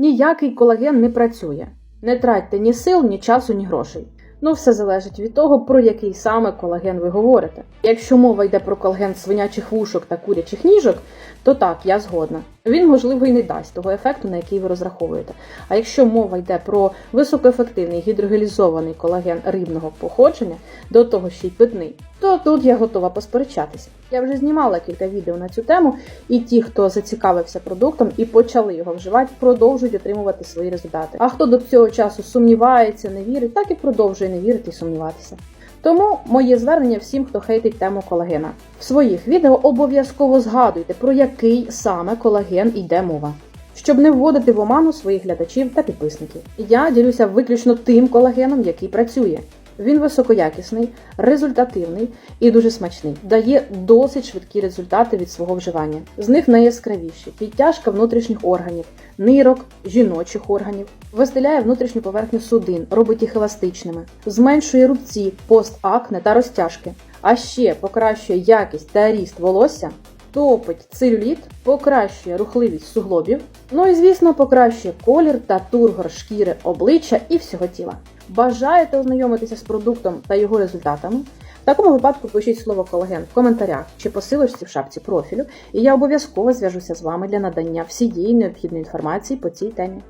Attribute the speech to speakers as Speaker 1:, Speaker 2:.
Speaker 1: Ніякий колаген не працює. Не тратьте ні сил, ні часу, ні грошей. Ну, все залежить від того, про який саме колаген ви говорите. Якщо мова йде про колаген свинячих вушок та курячих ніжок, то так, я згодна. Він, можливо, і не дасть того ефекту, на який ви розраховуєте. А якщо мова йде про високоефективний гідрогелізований колаген рибного походження, до того ще й питний, то тут я готова посперечатися. Я вже знімала кілька відео на цю тему, і ті, хто зацікавився продуктом і почали його вживати, продовжують отримувати свої результати. А хто до цього часу сумнівається, не вірить, так і продовжує не вірити і сумніватися. Тому моє звернення всім, хто хейтить тему колагена. В своїх відео обов'язково згадуйте, про який саме колаген йде мова. Щоб не вводити в оману своїх глядачів та підписників. Я ділюся виключно тим колагеном, який працює. Він високоякісний, результативний і дуже смачний. Дає досить швидкі результати від свого вживання. З них найяскравіші підтяжка внутрішніх органів, нирок, жіночих органів, вистеляє внутрішню поверхню судин, робить їх еластичними, зменшує рубці, постакне та розтяжки, а ще покращує якість та ріст волосся. Топить целюліт, покращує рухливість суглобів, ну і звісно, покращує колір та тургор шкіри обличчя і всього тіла. Бажаєте ознайомитися з продуктом та його результатами? В такому випадку пишіть слово колаген в коментарях чи посилочці в шапці профілю, і я обов'язково зв'яжуся з вами для надання всієї необхідної інформації по цій темі.